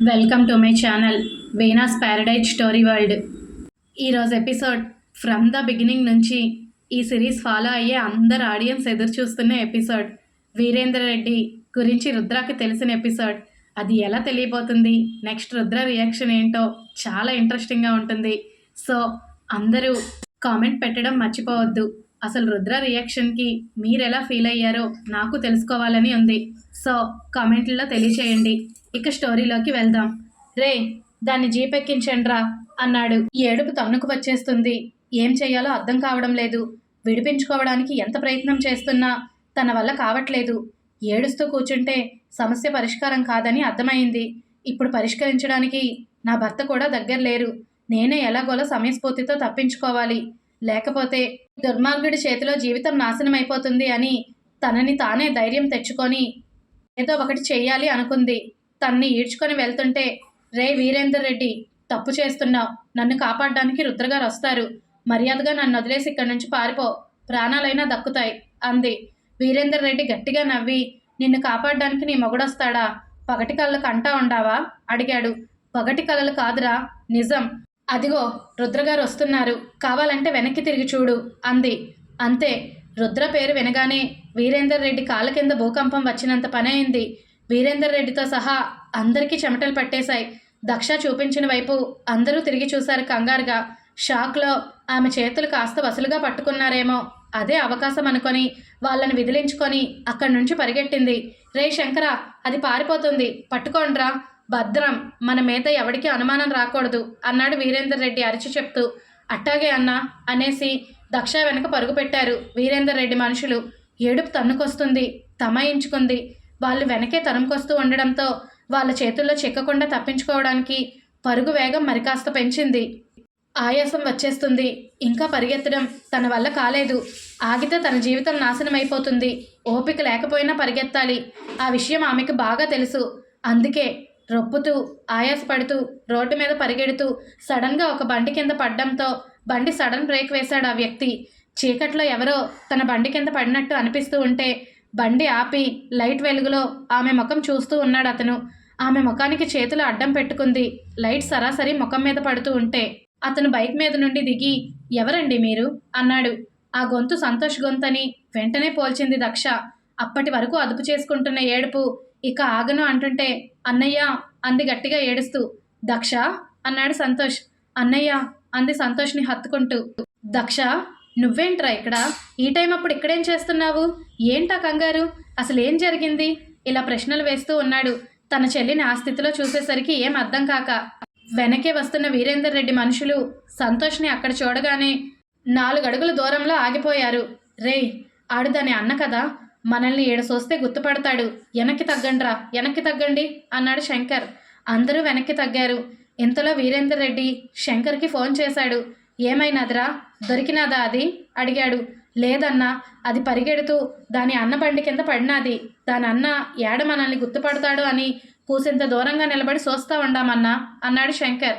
Welcome to my channel Venus paradise story world ఈరోజు episode from the beginning నుంచి ఈ series follow అయ్యే అందరు ఆడియన్స్ ఎదురు చూస్తున్న ఎపిసోడ్ వీరేంద్ర రెడ్డి గురించి రుద్రాకి తెలిసిన ఎపిసోడ్ అది ఎలా తెలియబోతుంది? నెక్స్ట్ రుద్ర రియాక్షన్ ఏంటో చాలా ఇంట్రెస్టింగ్గా ఉంటుంది. సో అందరూ కామెంట్ పెట్టడం మర్చిపోవద్దు. అసలు రుద్ర రియాక్షన్కి మీరు ఎలా ఫీల్ అయ్యారో నాకు తెలుసుకోవాలని ఉంది. సో కామెంట్లలో తెలియచేయండి. ఇక స్టోరీలోకి వెళ్దాం. రే దాన్ని జీపెక్కించండ్రా అన్నాడు. ఈ ఏడుపు తన్నుకు వచ్చేస్తుంది. ఏం చేయాలో అర్థం కావడం లేదు. విడిపించుకోవడానికి ఎంత ప్రయత్నం చేస్తున్నా తన వల్ల కావట్లేదు. ఏడుస్తూ కూర్చుంటే సమస్య పరిష్కారం కాదని అర్థమైంది. ఇప్పుడు పరిష్కరించడానికి నా భర్త కూడా దగ్గర లేరు. నేనే ఎలాగోలా సమయస్ఫూర్తితో తప్పించుకోవాలి. లేకపోతే దుర్మార్గుడి చేతిలో జీవితం నాశనం అయిపోతుంది అని తనని తానే ధైర్యం తెచ్చుకొని ఏదో ఒకటి చేయాలి అనుకుంది. తన్ని ఈడ్చుకొని వెళ్తుంటే రే వీరేందర్ రెడ్డి తప్పు చేస్తున్నావు నన్ను కాపాడడానికి రుద్రగారు వస్తారు. మర్యాదగా నన్ను వదిలేసి ఇక్కడి నుంచి పారిపో. ప్రాణాలైనా దక్కుతాయి అంది. వీరేందర్ రెడ్డి గట్టిగా నవ్వి నిన్ను కాపాడడానికి నీ మొగుడొస్తాడా? పగటి కళ్ళకు అంటా ఉండావా? అడిగాడు. పగటి కళలు కాదురా నిజం. అదిగో రుద్రగారు వస్తున్నారు. కావాలంటే వెనక్కి తిరిగి చూడు అంది. అంతే. రుద్ర పేరు వినగానే వీరేందర్ రెడ్డి కాళ్ళ కింద భూకంపం వచ్చినంత పనైంది వీరేందర్ రెడ్డితో సహా అందరికీ చెమటలు పట్టేశాయి. దక్ష చూపించిన వైపు అందరూ తిరిగి చూశారు కంగారుగా. షాక్లో ఆమె చేతులు కాస్త వసులుగా పట్టుకున్నారేమో. అదే అవకాశం అనుకొని వాళ్ళని విదిలించుకొని అక్కడి నుంచి పరిగెట్టింది. రే శంకర అది పారిపోతుంది. పట్టుకోండ్రా. భద్రం మన మీద ఎవడికి అనుమానం రాకూడదు అన్నాడు వీరేందర్ రెడ్డి అరిచి చెప్తూ. అట్టాగే అన్నా అనేసి దక్ష వెనక పరుగు పెట్టారు వీరేందర్ రెడ్డి మనుషులు. ఏడుపు తన్నుకొస్తుంది తమాయించుకుంది. వాళ్ళు వెనకే తరుముకొస్తూ ఉండడంతో వాళ్ళ చేతుల్లో చిక్కకుండా తప్పించుకోవడానికి పరుగు వేగం మరికాస్త పెంచింది. ఆయాసం వచ్చేస్తుంది. ఇంకా పరిగెత్తడం తన వల్ల కాలేదు. ఆగితే తన జీవితం నాశనం అయిపోతుంది ఓపిక లేకపోయినా పరిగెత్తాలి. ఆ విషయం ఆమెకు బాగా తెలుసు. అందుకే రొప్పుతూ ఆయాసపడుతూ రోడ్డు మీద పరిగెడుతూ సడన్గా ఒక బండి కింద పడడంతో బండి సడన్ బ్రేక్ వేశాడు ఆ వ్యక్తి. చీకట్లో ఎవరో తన బండి కింద పడినట్టు అనిపిస్తూ ఉంటే బండి ఆపి లైట్ వెలుగులో ఆమె ముఖం చూస్తూ ఉన్నాడు అతను. ఆమె ముఖానికి చేతులు అడ్డం పెట్టుకుంది. లైట్ సరాసరి ముఖం మీద పడుతూ ఉంటే అతను బైక్ మీద నుండి దిగి ఎవరండి మీరు? అన్నాడు. ఆ గొంతు సంతోష్ గొంతని వెంటనే పోల్చింది దక్ష. అప్పటి వరకు అదుపు చేసుకుంటున్న ఏడుపు ఇక ఆగను అంటుంటే అన్నయ్య అంది గట్టిగా ఏడుస్తూ. దక్ష అన్నాడు సంతోష్. అన్నయ్య అంది సంతోష్ని హత్తుకుంటూ. దక్ష నువ్వేంట్రా ఇక్కడ? ఈ టైం అప్పుడు ఇక్కడేం చేస్తున్నావు? ఏంటా కంగారు? అసలు ఏం జరిగింది? ఇలా ప్రశ్నలు వేస్తూ ఉన్నాడు. తన చెల్లిని ఆ స్థితిలో చూసేసరికి ఏం అర్థం కాక వెనకే వస్తున్న వీరేందర్ రెడ్డి మనుషులు సంతోష్ని అక్కడ చూడగానే నాలుగు అడుగుల దూరంలో ఆగిపోయారు. రేయ్ ఆడు దాని అన్న కదా? మనల్ని ఈడ చూస్తే గుర్తుపడతాడు. వెనక్కి తగ్గండ్రా వెనక్కి తగ్గండి అన్నాడు శంకర్. అందరూ వెనక్కి తగ్గారు. ఇంతలో వీరేందర్ రెడ్డి శంకర్కి ఫోన్ చేశాడు. ఏమైనదిరా? దొరికినాదా అది అడిగాడు. లేదన్నా అది పరిగెడుతూ దాని అన్న బండి కింద పడినాది. దాని అన్న ఏడ మనల్ని గుర్తుపడతాడు అని కూసింత దూరంగా నిలబడి చూస్తా ఉండామన్నా అన్నాడు శంకర్.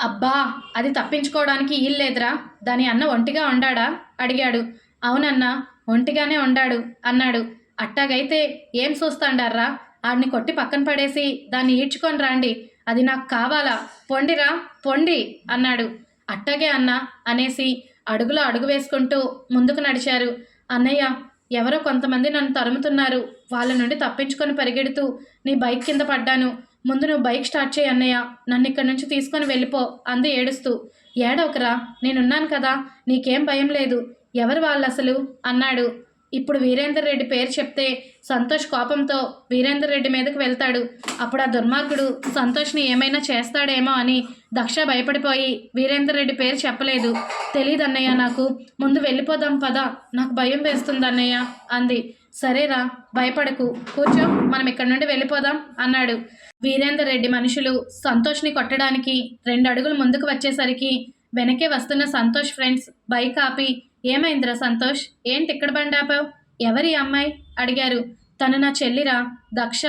అబ్బా అది తప్పించుకోవడానికి ఈల్లేదురా దాని అన్న ఒంటిగా ఉండాడా? అడిగాడు. అవునన్నా ఒంటిగానే ఉండాడు అన్నాడు. అట్టాగైతే ఏం చూస్తాండారా ఆడిని కొట్టి పక్కన పడేసి దాన్ని ఈడ్చుకొని రాండి. అది నాకు కావాలా? పొండిరా పొండి అన్నాడు. అట్టగే అన్న అనేసి అడుగులో అడుగు వేసుకుంటూ ముందుకు నడిచారు. అన్నయ్య ఎవరో కొంతమంది నన్ను తరుముతున్నారు. వాళ్ళ నుండి తప్పించుకొని పరిగెడుతూ నీ బైక్ కింద పడ్డాను. ముందు నువ్వు బైక్ స్టార్ట్ చేయి అన్నయ్య. నన్ను ఇక్కడి నుంచి తీసుకొని వెళ్ళిపో అంది ఏడుస్తూ. ఏడవకరా నేనున్నాను కదా. నీకేం భయం లేదు. ఎవరు వాళ్ళు అసలు అన్నాడు. ఇప్పుడు వీరేందర్ రెడ్డి పేరు చెప్తే సంతోష్ కోపంతో వీరేందర్ రెడ్డి మీదకు వెళ్తాడు. అప్పుడు ఆ దుర్మార్గుడు సంతోష్ని ఏమైనా చేస్తాడేమో అని దక్ష భయపడిపోయి వీరేందర్ రెడ్డి పేరు చెప్పలేదు. తెలియదు అన్నయ్య నాకు. ముందు వెళ్ళిపోదాం పద. నాకు భయం వేస్తుంది అన్నయ్య అంది. సరేరా భయపడకు. కూర్చో మనం ఇక్కడి నుండి వెళ్ళిపోదాం అన్నాడు. వీరేందర్ రెడ్డి మనుషులు సంతోష్ని కొట్టడానికి రెండు అడుగులు ముందుకు వచ్చేసరికి వెనకే వస్తున్న సంతోష్ ఫ్రెండ్స్ బైక్ ఆపి ఏమైందిరా సంతోష్? ఏంటి ఇక్కడ బండాపావు ఎవరి అమ్మాయి? అడిగారు. తను నా చెల్లిరా దక్ష.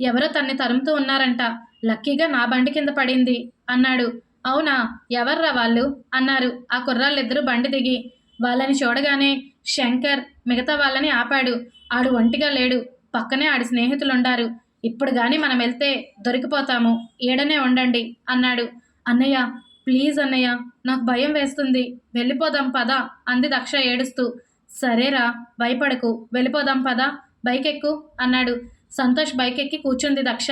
ఎవరో తన్ని తరుముతూ ఉన్నారంట. లక్కీగా నా బండి కింద పడింది అన్నాడు. అవునా? ఎవర్రా వాళ్ళు? అన్నారు. ఆ కుర్రాళ్ళిద్దరూ బండి దిగి. వాళ్ళని చూడగానే శంకర్ మిగతా వాళ్ళని ఆపాడు. ఆడు ఒంటిగా లేడు. పక్కనే ఆడి స్నేహితులుండారు. ఇప్పుడు కానీ మనం వెళ్తే దొరికిపోతాము. ఏడనే ఉండండి అన్నాడు. అన్నయ్య ప్లీజ్ అన్నయ్య నాకు భయం వేస్తుంది. వెళ్ళిపోదాం పదా అంది దక్ష ఏడుస్తూ. సరేరా భయపడకు. వెళ్ళిపోదాం పదా బైక్ ఎక్కు అన్నాడు. సంతోష్ బైక్ ఎక్కి కూర్చుంది దక్ష.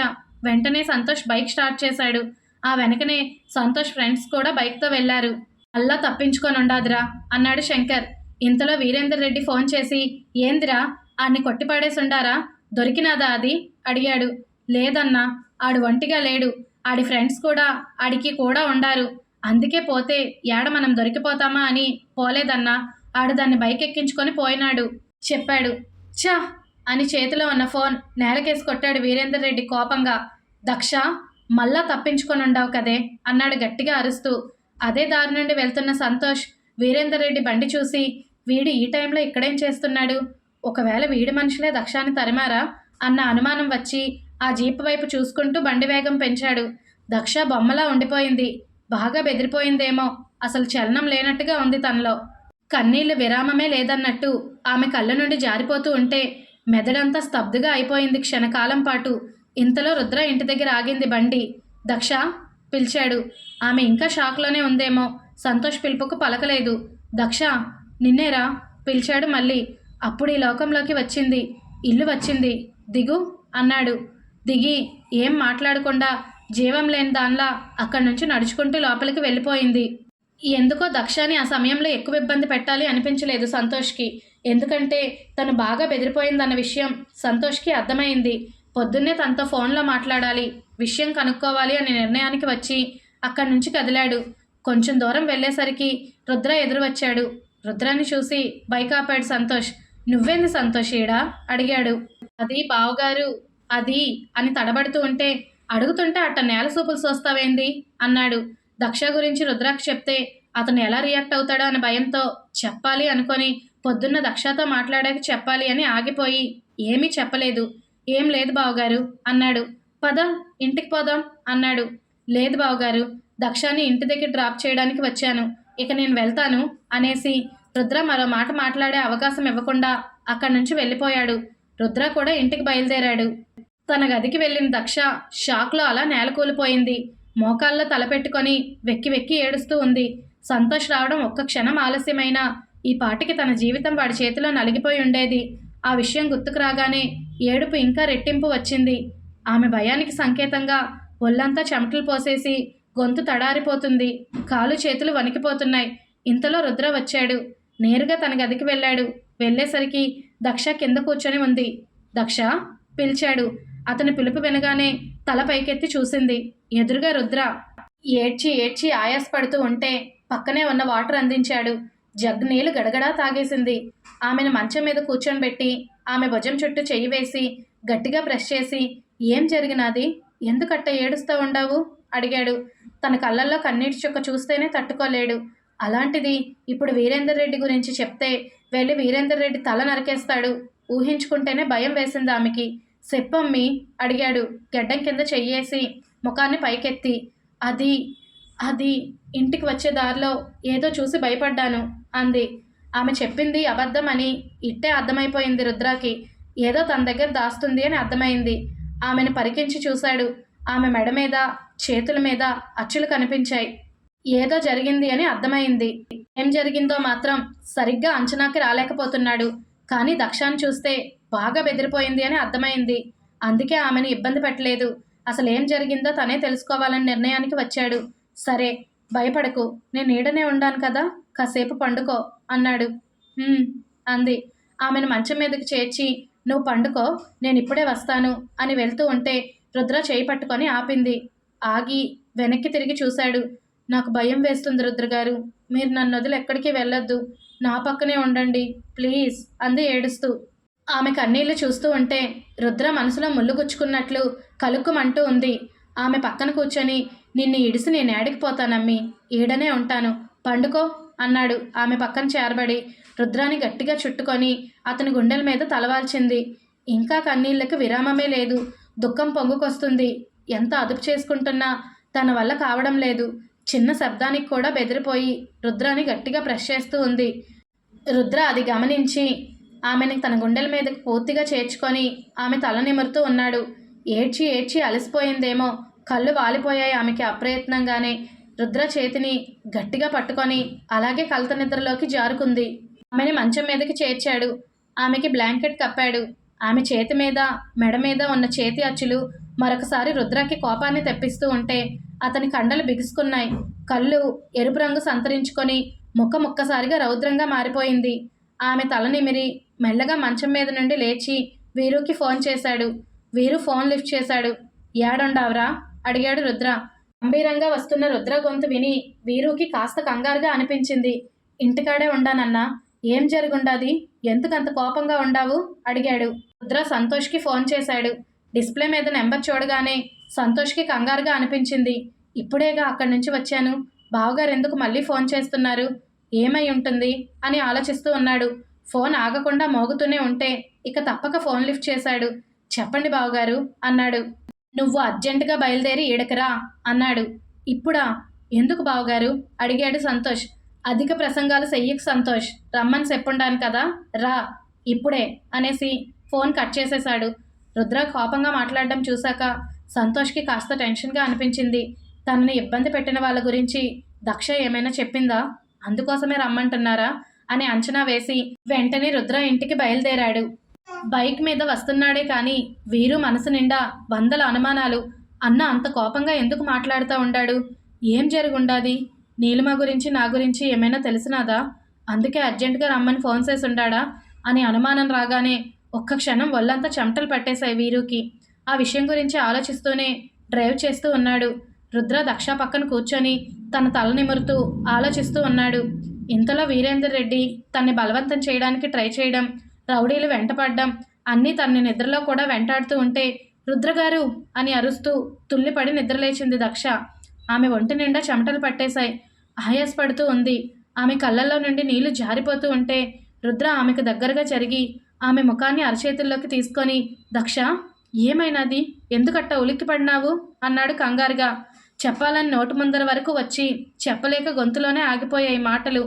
వెంటనే సంతోష్ బైక్ స్టార్ట్ చేశాడు. ఆ వెనకనే సంతోష్ ఫ్రెండ్స్ కూడా బైక్తో వెళ్ళారు. అల్లా తప్పించుకొని ఉండాదిరా అన్నాడు శంకర్. ఇంతలో వీరేందర్ రెడ్డి ఫోన్ చేసి ఏందిరా ఆడిని కొట్టిపాడేసి ఉండారా దొరికినాదా అది? అడిగాడు. లేదన్నా ఆడు ఒంటిగా లేడు. ఆడి ఫ్రెండ్స్ కూడా ఆడికి కూడా ఉండారు. అందుకే పోతే ఏడ మనం దొరికిపోతామా అని పోలేదన్నా. ఆడు దాన్ని బైక్ ఎక్కించుకొని పోయినాడు. చెప్పాడు చా అని చేతిలో ఉన్న ఫోన్ నేలకేసి కొట్టాడు వీరేందర్ రెడ్డి కోపంగా. దక్ష మళ్ళా తప్పించుకొని ఉండవు కదే అన్నాడు గట్టిగా అరుస్తూ. అదే దారి నుండి వెళ్తున్న సంతోష్ వీరేందర్ రెడ్డి బండి చూసి వీడు ఈ టైంలో ఇక్కడేం చేస్తున్నాడు? ఒకవేళ వీడి మనుషులే దక్షాన్ని తరిమారా? అన్న అనుమానం వచ్చి ఆ జీప్ వైపు చూసుకుంటూ బండి వేగం పెంచాడు. దక్ష బొమ్మలా ఉండిపోయింది. బాగా బెదిరిపోయిందేమో. అసలు చలనం లేనట్టుగా ఉంది తనలో. కన్నీళ్ళు విరామమే లేదన్నట్టు ఆమె కళ్ళ నుండి జారిపోతూ ఉంటే మెదడంతా స్తబ్దుగా అయిపోయింది క్షణకాలం పాటు. ఇంతలో రుద్ర ఇంటి దగ్గర ఆగింది బండి. దక్ష పిలిచాడు. ఆమె ఇంకా షాక్లోనే ఉందేమో. సంతోష్ పిలుపుకు పలకలేదు. దక్ష నిన్నేరా? పిలిచాడు మళ్ళీ. అప్పుడు ఈ లోకంలోకి వచ్చింది. ఇల్లు వచ్చింది. దిగు అన్నాడు. దిగి ఏం మాట్లాడకుండా జీవం లేని దానిలా అక్కడి నుంచి నడుచుకుంటూ లోపలికి వెళ్ళిపోయింది. ఎందుకో దక్షాని ఆ సమయంలో ఎక్కువ ఇబ్బంది పెట్టాలి అనిపించలేదు సంతోష్కి. ఎందుకంటే తను బాగా బెదిరిపోయిందన్న విషయం సంతోష్కి అర్థమైంది. పొద్దున్నే తనతో ఫోన్లో మాట్లాడాలి విషయం కనుక్కోవాలి అనే నిర్ణయానికి వచ్చి అక్కడి నుంచి కదిలాడు. కొంచెం దూరం వెళ్ళేసరికి రుద్ర ఎదురు వచ్చాడు రుద్రాన్ని చూసి బైక్ ఆపాడు సంతోష్. నువ్వేంది సంతోష్ ఈడా? అడిగాడు. అది బావగారు అది అని తడబడుతూ ఉంటే అడుగుతుంటే అట్ట నేల సూపులు చూస్తావేంది అన్నాడు. దక్ష గురించి రుద్రాక్ష చెప్తే అతను ఎలా రియాక్ట్ అవుతాడో అనే భయంతో చెప్పాలి అనుకొని పొద్దున్న దక్షతో మాట్లాడాక చెప్పాలి అని ఆగిపోయి ఏమీ చెప్పలేదు. ఏం లేదు బావగారు అన్నాడు. పద ఇంటికి పోదాం అన్నాడు. లేదు బావగారు దక్షాని ఇంటి దగ్గర డ్రాప్ చేయడానికి వచ్చాను. ఇక నేను వెళ్తాను అనేసి రుద్ర మరో మాట మాట్లాడే అవకాశం ఇవ్వకుండా అక్కడి నుంచి వెళ్ళిపోయాడు. రుద్ర కూడా ఇంటికి బయలుదేరాడు. తన గదికి వెళ్ళిన దక్ష షాక్లో అలా నేలకూలిపోయింది మోకాల్లో తలపెట్టుకొని వెక్కి వెక్కి ఏడుస్తూ ఉంది. సంతోష్ రావడం ఒక్క క్షణం ఆలస్యమైనా ఈ పాటికి తన జీవితం వాడి చేతిలో నలిగిపోయి ఉండేది. ఆ విషయం గుర్తుకు రాగానే ఏడుపు ఇంకా రెట్టింపు వచ్చింది. ఆమె భయానికి సంకేతంగా ఒళ్ళంతా చెమటలు పోసేసి గొంతు తడారిపోతుంది. కాలు చేతులు వణికిపోతున్నాయి. ఇంతలో రుద్ర వచ్చాడు. నేరుగా తన గదికి వెళ్ళాడు. వెళ్ళేసరికి దక్ష కింద కూర్చొని ఉంది. దక్ష పిలిచాడు. అతని పిలుపు వినగానే తల పైకెత్తి చూసింది. ఎదురుగా రుద్ర ఏడ్చి ఏడ్చి ఆయాసపడుతూ ఉంటే పక్కనే ఉన్న వాటర్ అందించాడు. జగ్ నీళ్ళు గడగడా తాగేసింది. ఆమెను మంచం మీద కూర్చొని ఆమె భుజం చుట్టూ చెయ్యి వేసి గట్టిగా బ్రష్ చేసి ఏం జరిగినది? ఎందుకట్ట ఏడుస్తూ ఉండావు? అడిగాడు. తన కళ్ళల్లో కన్నీటి చుక్క చూస్తేనే తట్టుకోలేడు. అలాంటిది ఇప్పుడు వీరేందర్ రెడ్డి గురించి చెప్తే వెళ్ళి వీరేందర్ రెడ్డి తల నరికేస్తాడు. ఊహించుకుంటేనే భయం వేసింది ఆమెకి. చెప్పమ్మి అడిగాడు. గడ్డం కింద చెయ్యేసి ముఖాన్ని పైకెత్తి. అది అది ఇంటికి వచ్చే దారిలో ఏదో చూసి భయపడ్డాను అంది. ఆమె చెప్పింది అబద్ధమని ఇట్టే అర్థమైపోయింది రుద్రాకి. ఏదో తన దగ్గర దాస్తుంది అని అర్థమైంది. ఆమెను పరికించి చూశాడు. ఆమె మెడ మీద చేతుల మీద అచ్చులు కనిపించాయి. ఏదో జరిగింది అని అర్థమైంది. ఏం జరిగిందో మాత్రం సరిగ్గా అంచనాకి రాలేకపోతున్నాడు. కానీ దక్షాన్ని చూస్తే బాగా బెదిరిపోయింది అని అర్థమైంది. అందుకే ఆమెను ఇబ్బంది పెట్టలేదు. అసలు ఏం జరిగిందో తనే తెలుసుకోవాలని నిర్ణయానికి వచ్చాడు. సరే భయపడకు. నేను నీడనే ఉండాను కదా కాసేపు పండుకో అన్నాడు. అంది. ఆమెను మంచం మీదకి చేర్చి నువ్వు పండుకో నేను ఇప్పుడే వస్తాను అని వెళ్తూ ఉంటే రుద్ర చేయి పట్టుకొని ఆపింది. ఆగి వెనక్కి తిరిగి చూశాడు. నాకు భయం వేస్తుంది రుద్ర గారు. మీరు నన్ను వదిలి ఎక్కడికి వెళ్ళొద్దు. నా పక్కనే ఉండండి ప్లీజ్ అంది ఏడుస్తూ. ఆమె కన్నీళ్ళు చూస్తూ ఉంటే రుద్ర మనసులో ముళ్ళుగుచ్చుకున్నట్లు కలుక్కుమంటూ ఉంది. ఆమె పక్కన కూర్చొని నిన్ను ఇడిసి నేను ఏడికి పోతానమ్మి ఈడనే ఉంటాను. పండుకో అన్నాడు. ఆమె పక్కన చేరబడి రుద్రాని గట్టిగా చుట్టుకొని అతని గుండెల మీద తలవాల్చింది. ఇంకా కన్నీళ్ళకు విరామమే లేదు. దుఃఖం పొంగుకొస్తుంది. ఎంత అదుపు చేసుకుంటున్నా తన వల్ల కావడం లేదు. చిన్న శబ్దానికి కూడా బెదిరిపోయి రుద్రాని గట్టిగా ప్రెస్ చేస్తూ ఉంది. రుద్ర అది గమనించి ఆమెను తన గుండెల మీదకి పూర్తిగా చేర్చుకొని ఆమె తల నిమురుతూ ఉన్నాడు. ఏడ్చి ఏడ్చి అలసిపోయిందేమో. కళ్ళు వాలిపోయాయి ఆమెకి అప్రయత్నంగానే. రుద్ర చేతిని గట్టిగా పట్టుకొని అలాగే కలత నిద్రలోకి జారుకుంది. ఆమెని మంచం మీదకి చేర్చాడు. ఆమెకి బ్లాంకెట్ కప్పాడు. ఆమె చేతి మీద మెడ మీద ఉన్న చేతి అచ్చులు మరొకసారి రుద్రకి కోపాన్ని తెప్పిస్తూ ఉంటే అతని కండలు బిగుసుకున్నాయి. కళ్ళు ఎరుపు రంగు సంతరించుకొని ముక్క ముక్కసారిగా రౌద్రంగా మారిపోయింది. ఆమె తల నిమిరి మెల్లగా మంచం మీద నుండి లేచి వీరుకి ఫోన్ చేశాడు. వీరు ఫోన్ లిఫ్ట్ చేశాడు. ఏడుండావురా? అడిగాడు రుద్ర. గంభీరంగా వస్తున్న రుద్ర గొంతు విని వీరుకి కాస్త కంగారుగా అనిపించింది. ఇంటికాడే ఉండానన్నా. ఏం జరుగుండాది? ఎందుకంత కోపంగా ఉండావు? అడిగాడు. రుద్ర సంతోష్కి ఫోన్ చేశాడు. డిస్ప్లే మీద నెంబర్ చూడగానే సంతోష్కి కంగారుగా అనిపించింది. ఇప్పుడేగా అక్కడి నుంచి వచ్చాను? బావగారు ఎందుకు మళ్ళీ ఫోన్ చేస్తున్నారు? ఏమై ఉంటుంది? అని ఆలోచిస్తూ ఉన్నాడు. ఫోన్ ఆగకుండా మోగుతూనే ఉంటే ఇక తప్పక ఫోన్ లిఫ్ట్ చేశాడు. చెప్పండి బావగారు అన్నాడు. నువ్వు అర్జెంటుగా బయలుదేరి ఏడకరా అన్నాడు. ఇప్పుడా? ఎందుకు బావగారు? అడిగాడు సంతోష్. అధిక ప్రసంగాలు చెయ్యకు సంతోష్. రమ్మని చెప్పుండాను కదా రా. ఇప్పుడే అనేసి ఫోన్ కట్ చేసేశాడు. రుద్ర కోపంగా మాట్లాడడం చూశాక సంతోష్కి కాస్త టెన్షన్గా అనిపించింది. తనని ఇబ్బంది పెట్టిన వాళ్ళ గురించి దక్ష ఏమైనా చెప్పిందా? అందుకోసమే రమ్మంటున్నారా? అని అంచనా వేసి వెంటనే రుద్ర ఇంటికి బయలుదేరాడు. బైక్ మీద వస్తున్నాడే కానీ వీరు మనసు నిండా వందల అనుమానాలు. అన్న అంత కోపంగా ఎందుకు మాట్లాడుతూ ఉండాడు? ఏం జరుగుండాది? నీలిమ గురించి నా గురించి ఏమైనా తెలిసినాదా? అందుకే అర్జెంటుగా రమ్మని ఫోన్ చేసి ఉండాడా అని అనుమానం రాగానే ఒక్క క్షణం ఒళ్ళంతా చెమటలు పట్టేశాయి వీరుకి. ఆ విషయం గురించి ఆలోచిస్తూనే డ్రైవ్ చేస్తూ ఉన్నాడు. రుద్ర దక్ష పక్కన కూర్చొని తన తల నిమురుతూ ఆలోచిస్తూ ఉన్నాడు. ఇంతలో వీరేందర్ రెడ్డి తన్ని బలవంతం చేయడానికి ట్రై చేయడం రౌడీలు వెంటపడ్డం అన్నీ తన్ని నిద్రలో కూడా వెంటాడుతూ ఉంటే రుద్రగారు అని అరుస్తూ తుల్లిపడి నిద్రలేచింది దక్ష. ఆమె ఒంటి నిండా చెమటలు పట్టేశాయి. ఆయాసపడుతూ ఉంది. ఆమె కళ్ళల్లో నుండి నీళ్ళు జారిపోతూ ఉంటే రుద్ర ఆమెకు దగ్గరగా జరిగి ఆమె ముఖాన్ని అరచేతుల్లోకి తీసుకొని దక్ష ఏమైనాది? ఎందుకట్ట ఉలిక్కి పడినావు అన్నాడు కంగారుగా. చెప్పాలని నోటు ముందర వరకు వచ్చి చెప్పలేక గొంతులోనే ఆగిపోయాయి మాటలు.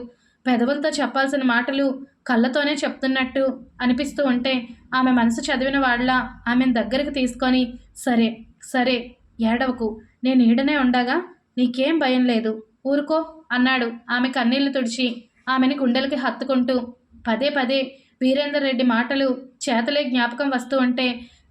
పెదవులతో చెప్పాల్సిన మాటలు కళ్ళతోనే చెప్తున్నట్టు అనిపిస్తూ ఉంటే ఆమె మనసు చదివిన వాళ్ళ ఆమెను దగ్గరికి తీసుకొని సరే సరే ఏడవకు. నేను ఈడనే ఉండగా నీకేం భయం లేదు. ఊరుకో అన్నాడు ఆమె కన్నీళ్ళు తుడిచి. ఆమెని గుండెలకి హత్తుకుంటూ పదే పదే వీరేందర్ రెడ్డి మాటలు చేతలే జ్ఞాపకం వస్తూ ఉంటే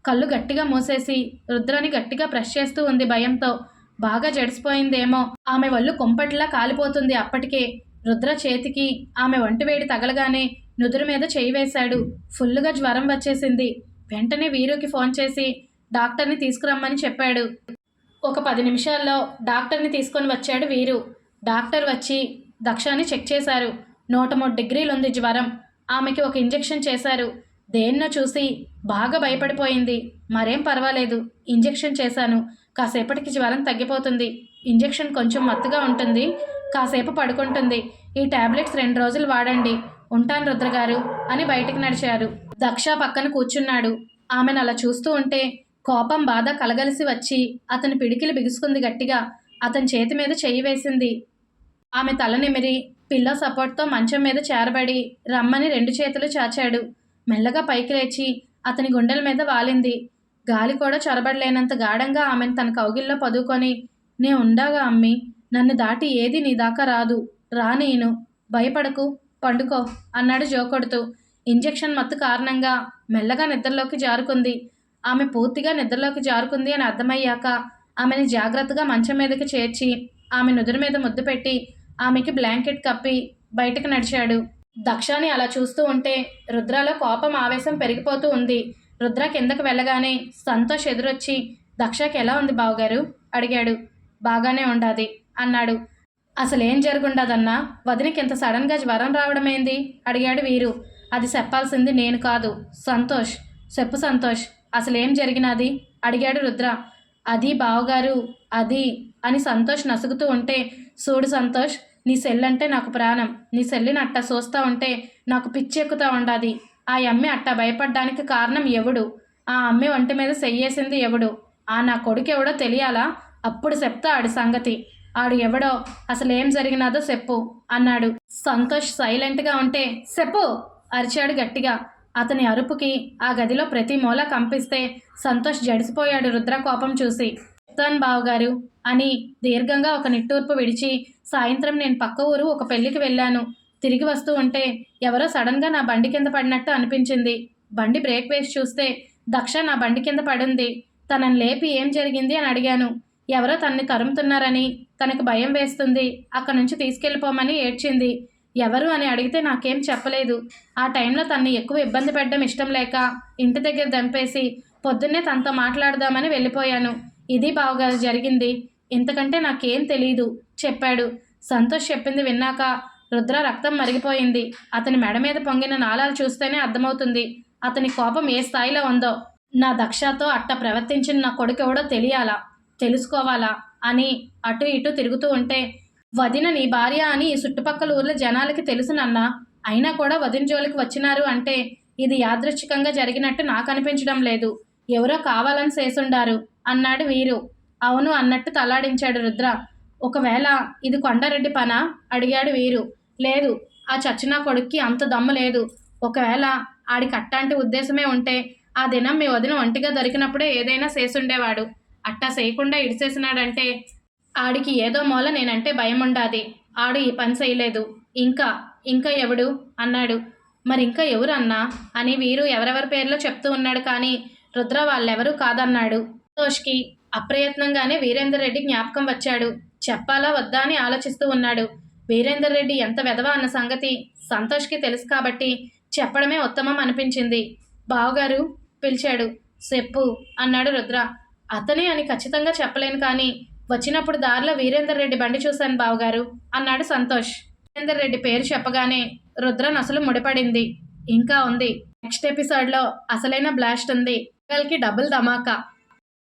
కళ్ళు గట్టిగా మూసేసి రుద్రాన్ని గట్టిగా ప్రెస్ చేస్తూ ఉంది భయంతో బాగా జడిసిపోయిందేమో. ఆమె వల్లు కుంపటిలా కాలిపోతుంది అప్పటికే. రుద్ర చేతికి ఆమె వంటివేడి తగలగానే నుదురు మీద చేయి వేశాడు. ఫుల్లుగా జ్వరం వచ్చేసింది. వెంటనే వీరుకి ఫోన్ చేసి డాక్టర్ని తీసుకురమ్మని చెప్పాడు. ఒక పది నిమిషాల్లో డాక్టర్ని తీసుకొని వచ్చాడు వీరు. డాక్టర్ వచ్చి దక్షాన్ని చెక్ చేశారు. నూట మూడు డిగ్రీలు ఉంది జ్వరం. ఆమెకి ఒక ఇంజెక్షన్ చేశారు. దేన్నో చూసి బాగా భయపడిపోయింది. మరేం పర్వాలేదు. ఇంజెక్షన్ చేశాను. కాసేపటికి జ్వరం తగ్గిపోతుంది. ఇంజెక్షన్ కొంచెం మత్తుగా ఉంటుంది. కాసేపు పడుకుంటుంది. ఈ టాబ్లెట్స్ రెండు రోజులు వాడండి. ఉంటాను రుద్రగారు అని బయటికి నడిచారు. దక్ష పక్కన కూర్చున్నాడు. ఆమెను అలా చూస్తూ ఉంటే కోపం బాధ కలగలిసి వచ్చి అతని పిడికిలు బిగుసుకుంది గట్టిగా. అతని చేతి మీద చెయ్యి వేసింది. ఆమె తల నిమిరి పిల్లో సపోర్ట్తో మంచం మీద చేరబడి రమ్మని రెండు చేతులు చాచాడు. మెల్లగా పైకి లేచి అతని గుండెల మీద వాలింది. గాలి కూడా చొరబడలేనంత గాఢంగా ఆమెను తన కౌగిల్లో పదుకొని నే ఉండాగా అమ్మి నన్ను దాటి ఏది నీ దాకా రాదు. రా నేను. భయపడకు. పండుకో అన్నాడు జోకొడుతూ ఇంజెక్షన్ మత్తు కారణంగా మెల్లగా నిద్రలోకి జారుకుంది. ఆమె పూర్తిగా నిద్రలోకి జారుకుంది అని అర్థమయ్యాక ఆమెని జాగ్రత్తగా మంచం మీదకి చేర్చి ఆమె నుదురు మీద ముద్దు పెట్టి ఆమెకి బ్లాంకెట్ కప్పి బయటకు నడిచాడు. దక్షాని అలా చూస్తూ ఉంటే రుద్రాలో కోపం ఆవేశం పెరిగిపోతూ ఉంది. రుద్ర కిందకు వెళ్ళగానే సంతోష్ ఎదురొచ్చి దక్షకి ఎలా ఉంది బావగారు? అడిగాడు. బాగానే ఉండాది అన్నాడు. అసలేం జరుగుండదన్నా వదినకి ఇంత సడన్గా జ్వరం రావడమేంది? అడిగాడు వీరు. అది చెప్పాల్సింది నేను కాదు సంతోష్. చెప్పు సంతోష్ అసలేం జరిగినది? అడిగాడు రుద్ర. అది బావగారు అది అని సంతోష్ నసుగుతూ ఉంటే చూడు సంతోష్ నీ సెల్లంటే నాకు ప్రాణం. నీ సెల్లిని అట్టా చూస్తూ ఉంటే నాకు పిచ్చి ఉండాది. ఆ అమ్మి అట్ట భయపడ్డానికి కారణం ఎవడు? ఆ అమ్మి ఒంటి మీద చెయ్యేసింది ఎవడు? ఆ నా కొడుకు ఎవడో తెలియాలా? అప్పుడు చెప్తా ఆడి సంగతి. ఆడు ఎవడో? అసలు ఏం జరిగినాదో చెప్పు అన్నాడు. సంతోష్ సైలెంట్గా ఉంటే చెప్పు! అరిచాడు గట్టిగా. అతని అరుపుకి ఆ గదిలో ప్రతి మూల కంపిస్తే సంతోష్ జడిసిపోయాడు రుద్ర కోపం చూసి. చెప్తాను బావగారు అని దీర్ఘంగా ఒక నిట్టూర్పు విడిచి సాయంత్రం నేను పక్క ఊరు ఒక పెళ్ళికి వెళ్ళాను. తిరిగి వస్తూ ఉంటే ఎవరో సడన్గా నా బండి కింద పడినట్టు అనిపించింది. బండి బ్రేక్ వేసి చూస్తే దక్ష నా బండి కింద పడింది. తనని లేపి ఏం జరిగింది అని అడిగాను. ఎవరో తన్ని తరుముతున్నారని తనకు భయం వేస్తుంది. అక్కడి నుంచి తీసుకెళ్ళిపోమని ఏడ్చింది. ఎవరు అని అడిగితే నాకేం చెప్పలేదు. ఆ టైంలో తన్ని ఎక్కువ ఇబ్బంది పెట్టడం ఇష్టం లేక ఇంటి దగ్గర దంపేసి పొద్దున్నే తనతో మాట్లాడదామని వెళ్ళిపోయాను. ఇది బావగారు జరిగింది. ఇంతకంటే నాకేం తెలియదు చెప్పాడు. సంతోష్ చెప్పింది విన్నాక రుద్ర రక్తం మరిగిపోయింది. అతని మెడ మీద పొంగిన నాళాలు చూస్తేనే అర్థమవుతుంది. అతని కోపం ఏ స్థాయిలో ఉందో. నా దక్షతో అట్ట ప్రవర్తించిన నా కొడుకు ఎవడో తెలియాలా? తెలుసుకోవాలా? అని అటు ఇటు తిరుగుతూ ఉంటే వదిన నీ భార్య అని ఈ చుట్టుపక్కల ఊర్ల జనాలకి తెలుసునన్నా అయినా కూడా వదిన జోలికి వచ్చినారు అంటే ఇది యాదృచ్ఛికంగా జరిగినట్టు నాకు అనిపించడం లేదు. ఎవరో కావాలని చేసుండారు అన్నాడు వీరు. అవును అన్నట్టు తలాడించాడు రుద్ర. ఒకవేళ ఇది కొండారెడ్డి పనా? అడిగాడు వీరు. లేదు ఆ చచ్చిన కొడుక్కి అంత దమ్ము లేదు. ఒకవేళ ఆడికి అట్టాంటి ఉద్దేశమే ఉంటే ఆ దినం మీ వదిన ఒంటిగా దొరికినప్పుడే ఏదైనా చేసుండేవాడు అట్టా చేయకుండా ఇడిసేసినాడంటే ఆడికి ఏదో మూల నేనంటే భయం ఉండాది ఆడు ఈ పని చేయలేదు. ఇంకా ఇంకా ఎవడు? అన్నాడు. మరి ఇంకా ఎవరు అన్నా అని వీరు ఎవరెవరి పేర్లో చెప్తూ ఉన్నాడు కానీ రుద్ర వాళ్ళెవరూ కాదన్నాడు. సంతోష్కి అప్రయత్నంగానే వీరేందర్ రెడ్డి జ్ఞాపకం వచ్చాడు. చెప్పాలా వద్దా అని ఆలోచిస్తూ ఉన్నాడు. వీరేందర్ రెడ్డి ఎంత వెధవ అన్న సంగతి సంతోష్కి తెలుసు కాబట్టి చెప్పడమే ఉత్తమం అనిపించింది. బావగారు పిలిచాడు చెప్పు అన్నాడు రుద్ర. అతనే అని ఖచ్చితంగా చెప్పలేను కానీ వచ్చినప్పుడు దారిలో వీరేందర్ రెడ్డి బండి చూశాను బావగారు అన్నాడు సంతోష్. వీరేందర్ రెడ్డి పేరు చెప్పగానే రుద్ర నసలు ముడిపడింది. ఇంకా ఉంది. నెక్స్ట్ ఎపిసోడ్లో అసలైన బ్లాస్ట్ ఉంది. కి డబుల్ ధమాకా.